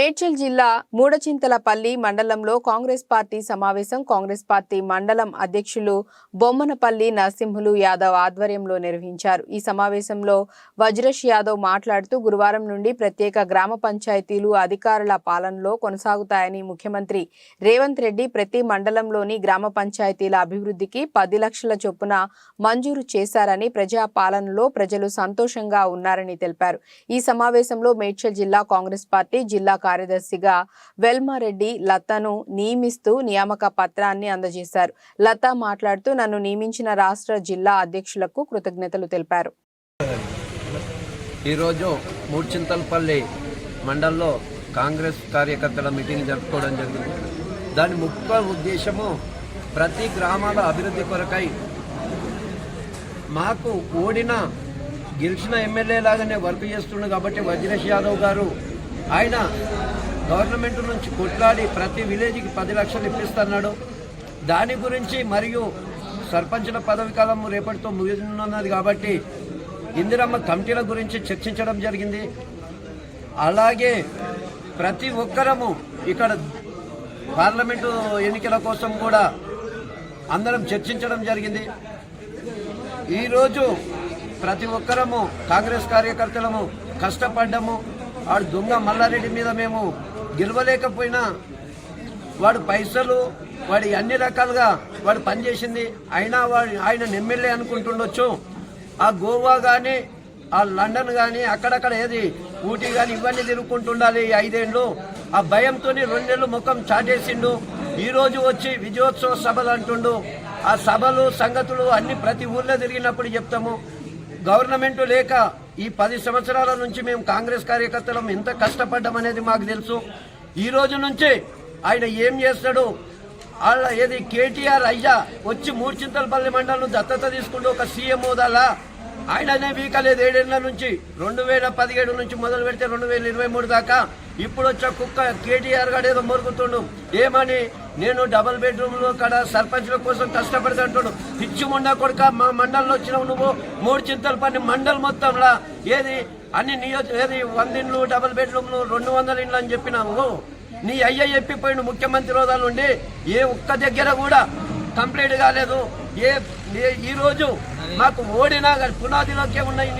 మేడ్చల్ జిల్లా మూడచింతలపల్లి మండలంలో కాంగ్రెస్ పార్టీ సమావేశం. కాంగ్రెస్ పార్టీ మండలం అధ్యక్షులు బొమ్మనపల్లి నరసింహులు యాదవ్ ఆధ్వర్యంలో నిర్వహించారు. ఈ సమావేశంలో వజ్రష్ యాదవ్ మాట్లాడుతూ గురువారం నుండి ప్రత్యేక గ్రామ పంచాయతీలు అధికారుల పాలనలో కొనసాగుతాయని ముఖ్యమంత్రి రేవంత్ రెడ్డి ప్రతి మండలంలోని గ్రామ పంచాయతీల అభివృద్ధికి పది లక్షల చొప్పున మంజూరు చేశారని ప్రజా పాలనలో ప్రజలు సంతోషంగా ఉన్నారని తెలిపారు. ఈ సమావేశంలో మేడ్చల్ జిల్లా కాంగ్రెస్ పార్టీ జిల్లా కార్యదర్శిగా వెల్మారెడ్డి లతను నియమిస్తూ నియామక పత్రాన్ని అందజేశారు. లత మాట్లాడుతూ నన్ను నియమించిన రాష్ట్ర జిల్లా అధ్యక్షులకు కృతజ్ఞతలు తెలిపారు. ఈరోజు మూడ్చింతలపల్లి మండల్లో కాంగ్రెస్ కార్యకర్తల మీటింగ్ జరుపుకోవడం జరిగింది. దాని ముఖ్య ఉద్దేశము ప్రతి గ్రామాల అభివృద్ధి కొరకై మాకు ఓడిన గెలిచిన ఎమ్మెల్యే లాగానే వర్క్ చేస్తున్నాడు కాబట్టి వజ్రేష్ యాదవ్ గారు ఆయన గవర్నమెంట్ నుంచి కొట్లాడి ప్రతి విలేజ్కి పది లక్షలు ఇప్పిస్తున్నాడు. దాని గురించి మరియు సర్పంచుల పదవి కాలం రేపటితో ముగినున్నది కాబట్టి ఇందిరమ్మ కమిటీల గురించి చర్చించడం జరిగింది. అలాగే ప్రతి ఒక్కరము ఇక్కడ పార్లమెంటు ఎన్నికల కోసం కూడా అందరం చర్చించడం జరిగింది. ఈరోజు ప్రతి ఒక్కరము కాంగ్రెస్ కార్యకర్తలము కష్టపడ్డము. వాడు దొంగ మల్లారెడ్డి మీద మేము గెలవలేకపోయినా వాడు పైసలు వాడి అన్ని రకాలుగా వాడు పనిచేసింది అయినా వాడు ఆయన ఎమ్మెల్యే అనుకుంటుండొచ్చు. ఆ గోవా కానీ ఆ లండన్ కానీ అక్కడక్కడ ఏది ఊటీ కానీ ఇవన్నీ తిరుగుకుంటుండాలి ఈ ఐదేళ్ళు ఆ భయంతో రెండేళ్ళు ముఖం చాటేసిండు. ఈరోజు వచ్చి విజయోత్సవ సభలు అంటుండు. ఆ సభలు సంగతులు అన్ని ప్రతి ఊళ్ళో తిరిగినప్పుడు చెప్తాము. గవర్నమెంట్ లేక ఈ పది సంవత్సరాల నుంచి మేము కాంగ్రెస్ కార్యకర్తలం ఎంత కష్టపడ్డామనేది మాకు తెలుసు. ఈ రోజు నుంచి ఆయన ఏం చేస్తాడు? వాళ్ళ ఏది కేటీఆర్ అయ్యా వచ్చి మూర్చింతలపల్లి మండలం దత్తత తీసుకుంటూ ఒక సీఎం హోదాలా ఆయననే వీకలేదు ఏడేళ్ళ నుంచి. రెండు వేల పదిహేడు నుంచి మొదలు పెడితే రెండు వేల ఇరవై మూడు దాకా. ఇప్పుడు వచ్చే కుక్క కేటీఆర్ గారు ఏదో మొరుగుతుండు. ఏమని? నేను డబుల్ బెడ్రూమ్లో కాడ సర్పంచ్ల కోసం కష్టపడుతుంటాడు పిచ్చి మొండా కొడుక మా మండలంలో వచ్చినావు నువ్వు. మూడు చింతల పని మండల్ మొత్తంలా ఏది? అన్ని నియోజక ఏది? వందిండ్లు డబుల్ బెడ్రూమ్లు రెండు వందల ఇండ్లు అని చెప్పినావు. నీ అయ్య చెప్పిపోయిన ముఖ్యమంత్రి హోదా నుండి ఏ ఒక్క దగ్గర కూడా కంప్లీట్ కాలేదు. ఏ ఏ- మాకు ఓడినా కానీ పునాదిలోకే ఉన్నాయి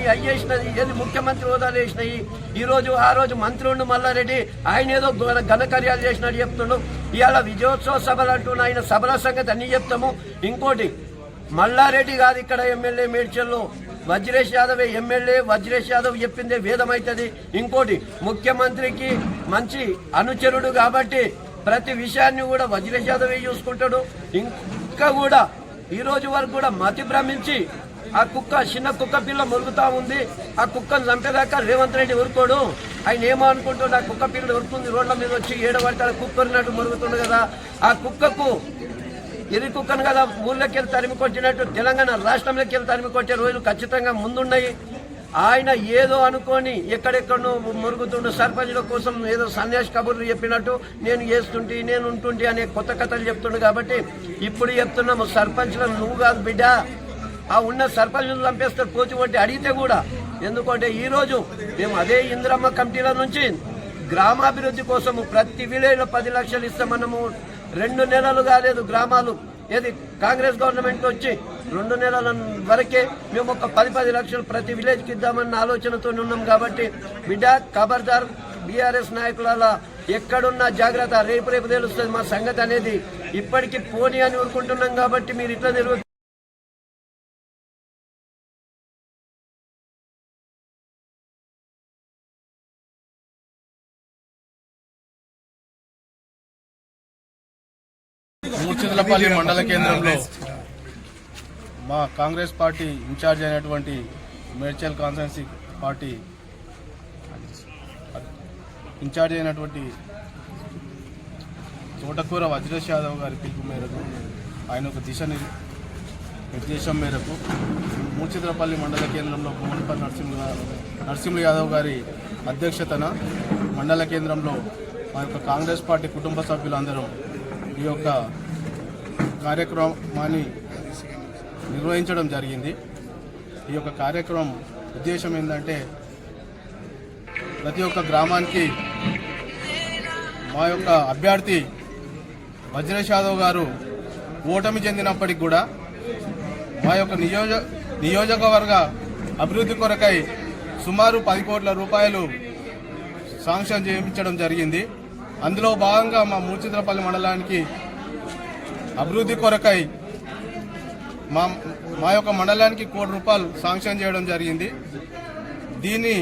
నీ మీ అయ్యేసినది ఏది ముఖ్యమంత్రి హోదాలు వేసినాయి ఈ రోజు ఆ రోజు మంత్రి ఉండు మల్లారెడ్డి ఆయన ఏదో ఘన- ఘనకార్యాలు చేసినట్టు చెప్తుండు. ఇవాళ విజయోత్సవ సభలు అంటున్న ఆయన సభల సంగతి అన్ని చెప్తాము. ఇంకోటి మల్లారెడ్డి కాదు ఇక్కడ ఎమ్మెల్యే మేడ్చల్లో వజ్రేష్ యాదవ్ ఎమ్మెల్యే వజ్రేష్ యాదవ్ చెప్పిందే వేదమవుతుంది ఇంకోటి ముఖ్యమంత్రికి మంచి అనుచరుడు కాబట్టి ప్రతి విషయాన్ని కూడా వజ్రేష్ యాదవ్ చూసుకుంటాడు. ఇంకా కూడా ఈ రోజు వరకు కూడా మతి భ్రమించి ఆ కుక్క చిన్న కుక్క పిల్ల మురుగుతా ఉంది. ఆ కుక్కను చంపేదాకా రేవంత్ రెడ్డి ఉరుకోడు ఆయన ఏమో ఆ కుక్క పిల్ల ఉరుకుంది రోడ్ల మీద వచ్చి ఏడబడితే ఆ కుక్క ఉరినట్టు మురుగుతుంది కదా. ఆ కుక్కకు ఎది కుక్కను కదా ఊళ్ళోకి వెళ్ళి తరిమి కొట్టినట్టు తెలంగాణ రాష్ట్రంలోకి వెళ్ళి తరిమి కొట్టే రోజులు ఖచ్చితంగా ముందున్నాయి. ఆయన ఏదో అనుకొని ఎక్కడెక్కడో మురుగుతుండు. సర్పంచుల కోసం ఏదో సన్యాసి కబుర్లు చెప్పినట్టు నేను చేస్తుంటే నేను ఉంటుంటే అనే కొత్త కథలు చెప్తుండు కాబట్టి ఇప్పుడు చెప్తున్నాము. సర్పంచులను నువ్వు కాదు బిడ్డ. ఆ ఉన్న సర్పంచులు చంపేస్తారు పోచి కొట్టి అడిగితే కూడా. ఎందుకంటే ఈరోజు మేము అదే ఇందిరమ్మ కమిటీల నుంచి గ్రామాభివృద్ధి కోసము ప్రతి విలేజ్లో పది లక్షలు ఇస్తామన్నాము. రెండు నెలలు కాలేదు గ్రామాలు. ఏది కాంగ్రెస్ గవర్నమెంట్ వచ్చి రెండు నెలల వరకే మేము ఒక పది పది లక్షలు ప్రతి విలేజ్కి ఇద్దామన్న ఆలోచనతో ఉన్నాం కాబట్టి బిడ్డ ఖబర్దార్ బీఆర్ఎస్ నాయకుల ఎక్కడున్నా జాగ్రత్త. రేపు రేపు తెలుస్తుంది మా సంగతి అనేది. ఇప్పటికీ పోనీ అని ఊరుకుంటున్నాం కాబట్టి మీరు ఇట్లా తెలుగు మూర్చింతలపల్లి మండల కేంద్రంలో మా కాంగ్రెస్ పార్టీ ఇన్ఛార్జ్ అయినటువంటి మేడ్చల్ కాన్స్టిట్యున్సీ పార్టీ ఇన్ఛార్జ్ అయినటువంటి తోటకూర వజ్రేష్ యాదవ్ గారి పిలుపు మేరకు ఆయన ఒక దిశ నిర్- నిర్దేశం మేరకు మూర్చిద్రపల్లి మండల కేంద్రంలో భువనపల్లి నరసింహ నరసింహ యాదవ్ గారి అధ్యక్షతన మండల కేంద్రంలో మా యొక్క కాంగ్రెస్ పార్టీ కుటుంబ సభ్యులందరం ఈ యొక్క కార్యక్రమాన్ని నిర్వహించడం జరిగింది. ఈ యొక్క కార్యక్రమం ఉద్దేశం ఏంటంటే ప్రతి ఒక్క గ్రామానికి మా యొక్క అభ్యర్థి వజ్రేష్ యాదవ్ గారు ఓటమి చెందినప్పటికి కూడా మా యొక్క నియోజ నియోజకవర్గ అభివృద్ధి కొరకై సుమారు పది కోట్ల రూపాయలు శాంక్షన్ చేయించడం జరిగింది. అందులో భాగంగా మా మూచిద్రపల్లి మండలానికి అభివృద్ధి కొరకై మా మా యొక్క మండలానికి కోటి రూపాయలు శాంక్షన్ చేయడం జరిగింది. దీన్ని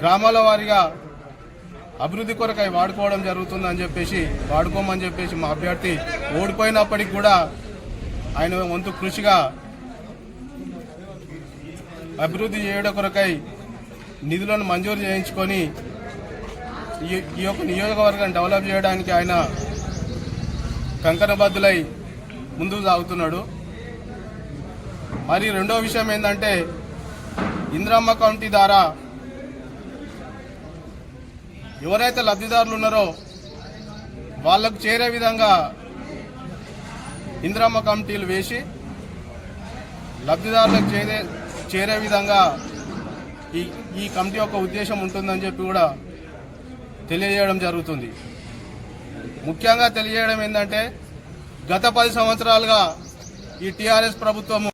గ్రామాల వారీగా అభివృద్ధి కొరకై వాడుకోవడం జరుగుతుందని చెప్పేసి వాడుకోమని చెప్పేసి మా అభ్యర్థి ఓడిపోయినప్పటికి కూడా ఆయన వంతు కృషిగా అభివృద్ధి చేయడం కొరకై నిధులను మంజూరు చేయించుకొని ఈ ఈ యొక్క నియోజకవర్గాన్ని డెవలప్ చేయడానికి ఆయన కంకణబద్దులై ముందుకు సాగుతున్నాడు. మరి రెండో విషయం ఏంటంటే ఇంద్రమ్మ కమిటీ ద్వారా ఎవరైతే లబ్ధిదారులు ఉన్నారో వాళ్ళకు చేరే విధంగా ఇంద్రమ్మ కమిటీలు వేసి లబ్ధిదారులకు చేరే చేరే విధంగా ఈ ఈ కమిటీ యొక్క ఉద్దేశం ఉంటుందని చెప్పి కూడా తెలియజేయడం జరుగుతుంది. ముఖ్యంగా తెలియజేయడం ఏంటంటే గత పది సంవత్సరాలుగా ఈ టీఆర్ఎస్ ప్రభుత్వము